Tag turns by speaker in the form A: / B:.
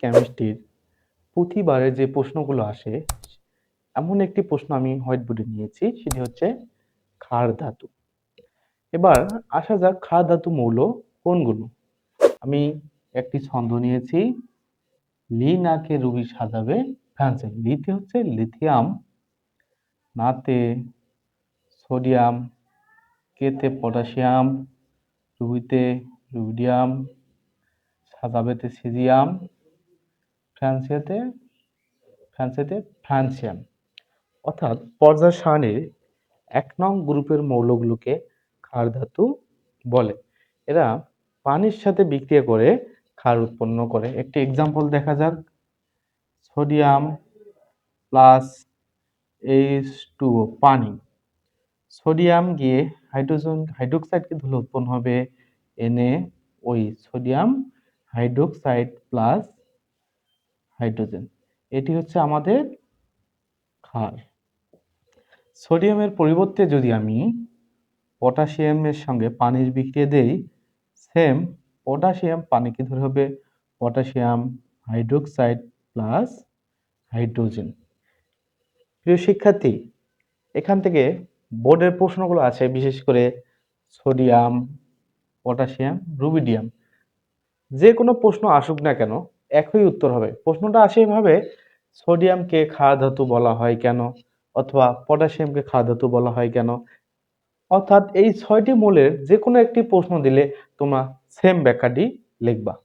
A: কেমিস্ট্রির প্রতিবারে যে প্রশ্নগুলো আসে, এমন একটি প্রশ্ন আমি হোয়াইট বোর্ডে নিয়েছি, সেটি হচ্ছে ক্ষার ধাতু। এবার আসা যাক ক্ষার ধাতু মৌল কোনগুলো? আমি একটি ছন্দ নিয়েছি, লি নাকে রুবি সাজাবে, ফ্রান্সে লিতে হচ্ছে লিথিয়াম, নাতে সোডিয়াম, কেতে পটাশিয়াম, রুবিতে রুবিডিয়াম, সাজাবেতে সিজিয়াম ফ্রান্সিয়াতে ফ্রান্সিয়াতে ফ্রান্সিয়াম অর্থাৎ পর্যায় সারণীর এক নং গ্রুপের মৌলগুলোকে ক্ষার ধাতু বলে। এরা পানির সাথে বিক্রিয়া করে ক্ষার উৎপন্ন করে। একটি এক্সাম্পল দেখা যাক। সোডিয়াম প্লাস এইচ টু পানি। সোডিয়াম গিয়ে হাইড্রোজেন হাইড্রোক্সাইডকে ধুলে উৎপন্ন হবে। এনে ওই সোডিয়াম হাইড্রোক্সাইড প্লাস হাইড্রোজেন। এটি হচ্ছে আমাদের ক্ষার। সোডিয়ামের পরিবর্তে যদি আমি পটাশিয়ামের সঙ্গে পানির বিক্রিয়া দেই, সেম পটাশিয়াম পানিকে ধরে হবে? Potassium hydroxide plus hydrogen. প্রিয় শিক্ষার্থী, এখান থেকে বোর্ডের প্রশ্নগুলো আছে, বিশেষ করে সোডিয়াম, পটাশিয়াম, রুবিডিয়াম। যে কোনো প্রশ্ন আসুক না কেন একই উত্তর হবে। প্রশ্নটা আসে এভাবে সোডিয়ামকে ক্ষার ধাতু বলা হয় কেন? অথবা পটাশিয়ামকে ক্ষার ধাতু বলা হয় কেন? অর্থাৎ এই ছয়টি মূলের যে কোনো একটি প্রশ্ন দিলে তোমরা সেম ব্যাখ্যাটি লিখবা।